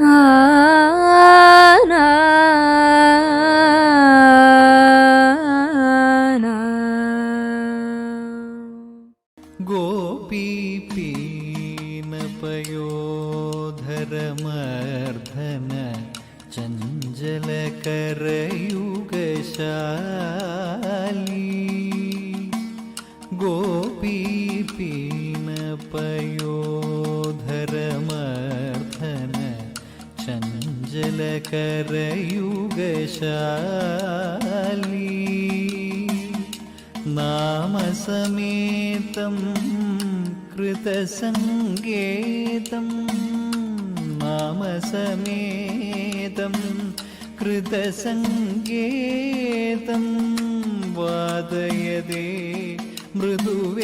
啊。चञ्चलकरयुगशाली नामसमेतं कृतसङ्गेतं नामसमेतं कृतसङ्गेतं वादयदे मृदुवेणुं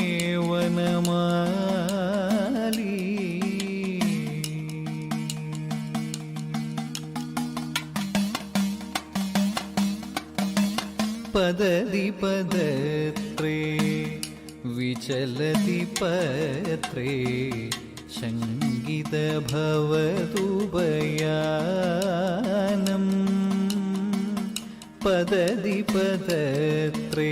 ഗാനമാലി പദതി പദത്രേ വിചലതി പത്രേ ശങ്കിതഭവതുപയാനം പദതി പദത്രേ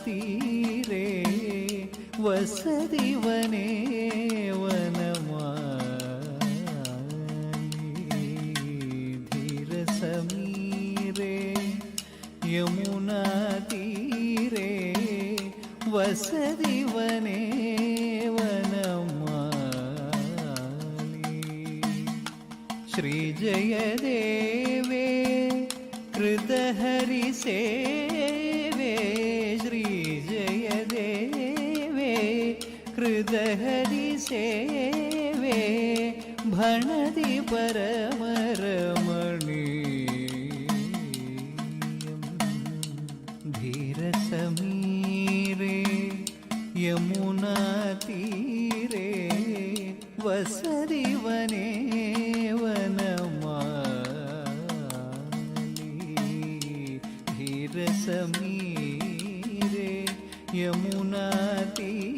तीरे वसरी वने धीर समीरे, यमुना तीरे वसरी वने श्री जय देवे कृत हरि से कृतहरिसेवे भणति परमरमणीयम् धीरसमीरे यमुनातीरे वसति वने वनमाली धीरसमीरे यमुनातीरे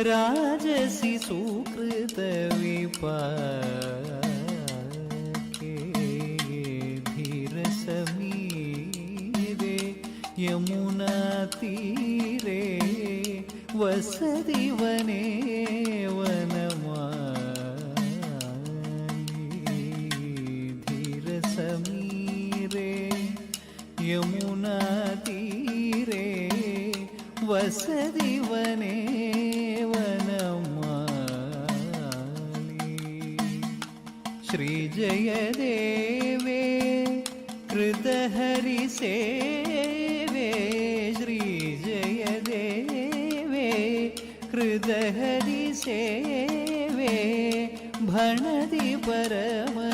राजसि सुकृतविपाके धीरसमीरे यमुनातीरे वसदी वने श्रीजयदेवे कृतहरिसेवे श्रीजयदेवे कृतहरिसेवे भणति परमरमणीयम्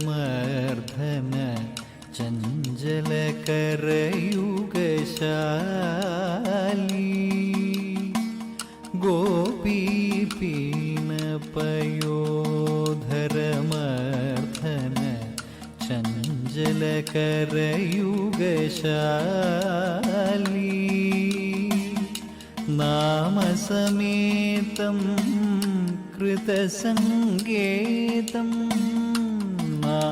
गोपीपीनपयोधरमर्धन चञ्चलकरयुगशाली गोपीपीनपयोधरमर्धन चञ्चलकरयुगशाली नामसमेतं कृतसङ्गेतं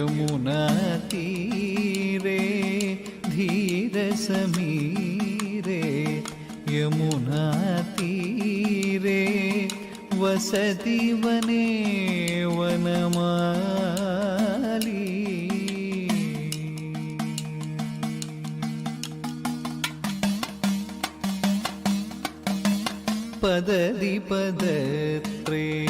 യമുനാ ധീര സമീരേ യമുനാ വസതി വനേ വനമാലി. പദതി പദത്രേ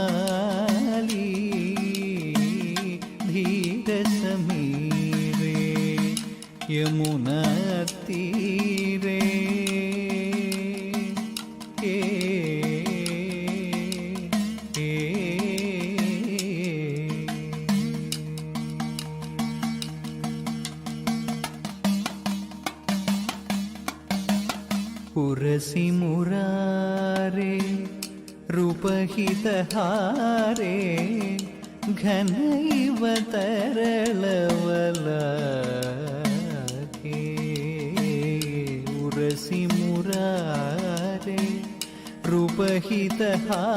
യമുനീരേ පුරසි මුරාරේ රුපහිතහාරේ ಘನೈವ ತರಳವಲ पुरारे रूपहितहारे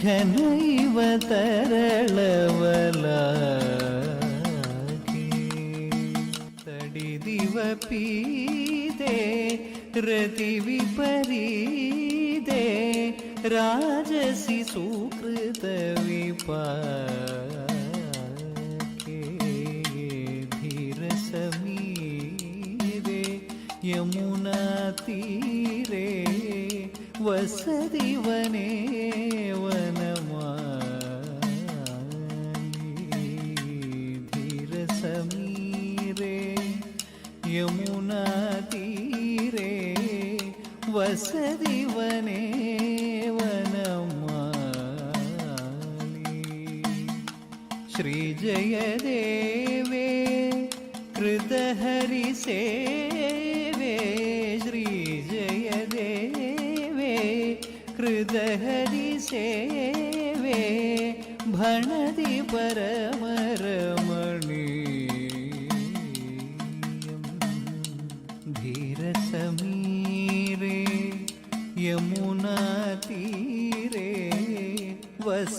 घनैव तरलवलागे तडिदिव पीते रतिविपरीदे राजसि सुकृतविपा यमुनातीरे वसति वने वनमाली धीरसमीरे यमुनातीरे वसति वने वनमाली श्रीजयदेवे कृतहरिसेवे लहरी सेवे भणति परमरमणीयं धीरसमीरे यमुनातीरे वस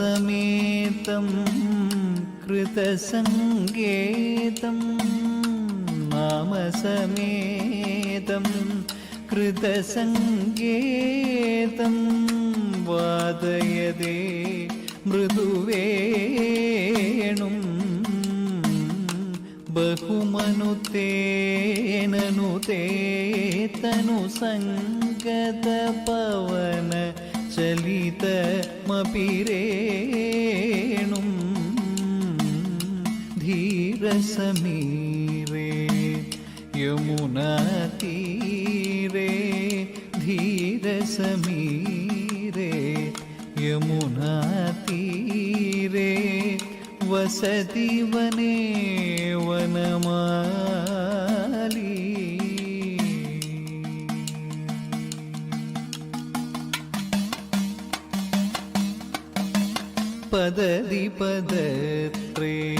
നാമസമേതം കൃതസംഗേതം നാമസമേതം കൃതസംഗേതം വാദയതേ മൃദുവേണും ബഹുമനുതേനു തേതനു സംഗത പവന ധീരസമീരേ യമുനാതീരേ ധീരസമീരേ യമുനാതീരേ വസതി വനേ വനമാലീ പദതി പദത്രേ വിചലതി പത്രേ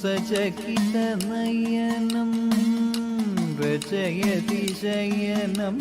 സചകിത നയനം രചയതി ശയനം